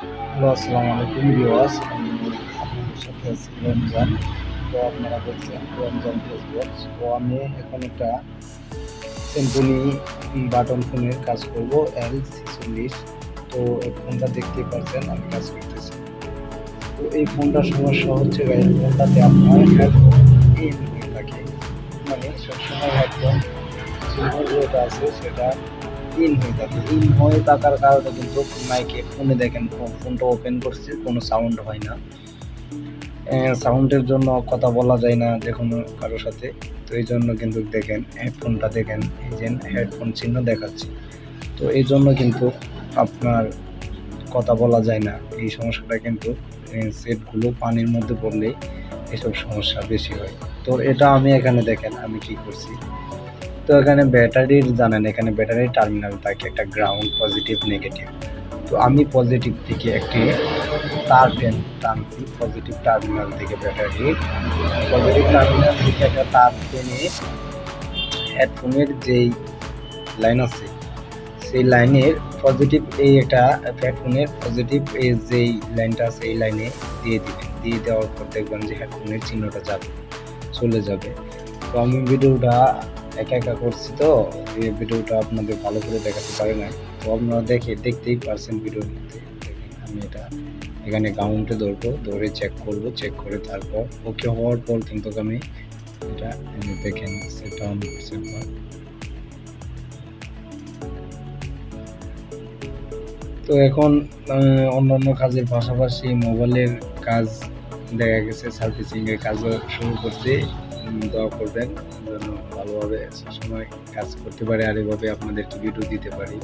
Hello আমি এখন একটা সিম্পলি বাটন ফোনের কাজ করব এল ছেচল্লিশ তো এই ফোনটা দেখতেই পাচ্ছেন, আমি কাজ করতেছি। তো এই ফোনটার সমস্যা হচ্ছে এই ফোনটাতে আপনার থাকে। মানে সবসময় হেডফোন সিম্পল যেটা আছে, সেটা ইন হয়ে থাকে ইন হয়ে থাকার কারণে কিন্তু মাইকে ফোনে দেখেন ফোনটা ওপেন করছে, কোনো সাউন্ড হয় না। সাউন্ডের জন্য কথা বলা যায় না যে কোনো কারোর সাথে। তো এই জন্য কিন্তু দেখেন হেডফোনটা দেখেন, এই যে হেডফোন চিহ্ন দেখাচ্ছে। তো এই জন্য কিন্তু আপনার কথা বলা যায় না। এই সমস্যাটা কিন্তু সেটগুলো পানির মধ্যে পড়লে এসব সমস্যা বেশি হয়। তো এটা আমি এখানে দেখেন, আমি কি করছি। তো এখানে ব্যাটারির জানেন, এখানে ব্যাটারির টার্মিনাল থাকে, একটা গ্রাউন্ড পজিটিভ নেগেটিভ তো আমি পজিটিভ থেকে একটি তার টেন টানছি পজিটিভ টার্মিনাল থেকে ব্যাটারি পজিটিভ টার্মিনাল থেকে একটা তার টেনে হেডফোনের যেই লাইন আছে, সেই লাইনের পজিটিভ এই একটা হেডফোনের পজিটিভ এই যেই লাইনটা আছে, এই লাইনে দিয়ে দিবেন। দিয়ে দেওয়ার পর দেখবেন যে হেডফোনের চিহ্নটা যাবে, চলে যাবে। তো আমি ভিডিওটা একা একা করছি তো এই ভিডিওটা আপনাদের ভালো করে দেখাতে পারি না তো আপনারা দেখে দেখতেই পারছেন মধ্যে আমি এটা এখানে গ্রাউন্ডে ধরবো ধরে চেক করব চেক করে তারপর ওকে হওয়ার পর কিন্তু আমি এটা দেখেন সেটা করছি তো এখন অন্যান্য কাজের পাশাপাশি মোবাইলের কাজ দেখা গেছে সার্ভিসিং এর কাজও শুরু উম, দোয়া করবেন যেন ভালোভাবে সবসময় কাজ করতে পারে আর এভাবে আপনাদেরকে ভিডিও দিতে পারি।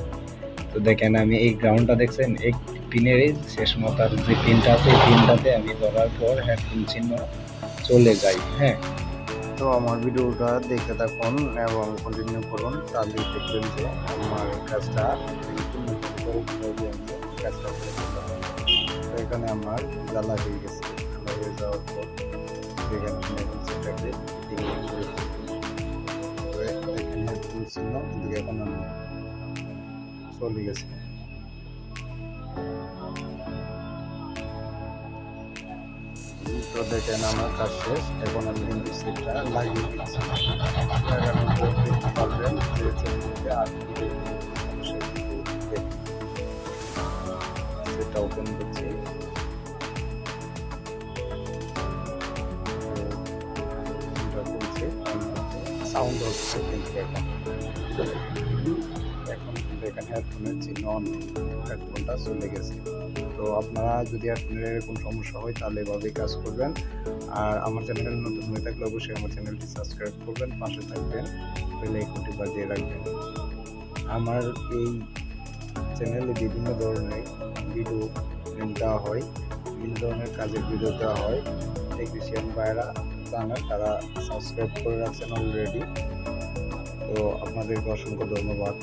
তো দেখেন আমি এই গ্রাউন্ডটা দেখছেন, এই পিনের শেষ মাথার যে পিনটা আছে, এই পিনটাতে আমি ধরার পর হেডফোন চিহ্ন চলে যাই হ্যাঁ। তো আমার ভিডিওটা দেখতে থাকুন এবং কন্টিনিউ করুন তাহলে দেখবেন যে আমার কাজটা কাজটা এখানে আমার জ্বালা হয়ে গেছে। হয়ে যাওয়ার পর সেটাকে এখানে হেডফোন ছিল কিন্তু এখন আমি চলে গেছে তো দেখেন আমার কাজ শেষ এখন আমি কিন্তু সেটটা লাগিয়ে দিচ্ছি দেখতে পারবেন যে সেটটিতে আর। সেটটা ওপেন করছি সাউন্ড হচ্ছে কিন্তু এখন এখন কিন্তু এখানে হেডফোনের চিহ্ন নেই। হেডফোনটা চলে গেছে। তো আপনারা যদি হেডফোনের এরকম সমস্যা হয়, তাহলে এভাবেই কাজ করবেন। আর আমার চ্যানেল নতুন হয়ে থাকলে অবশ্যই আমার চ্যানেলটি সাবস্ক্রাইব করবেন, পাশে থাকবেন বেল আইকনটি বাজিয়ে রাখবেন। আমার এই চ্যানেলে বিভিন্ন ধরনের ভিডিও দেওয়া হয়। বিভিন্ন ধরনের কাজের ভিডিও দেওয়া হয়। টেকনিশিয়ান ভাইরা জানার তারা সাবস্ক্রাইব করে রাখছেন অলরেডি তো আপনাদেরকে অসংখ্য ধন্যবাদ।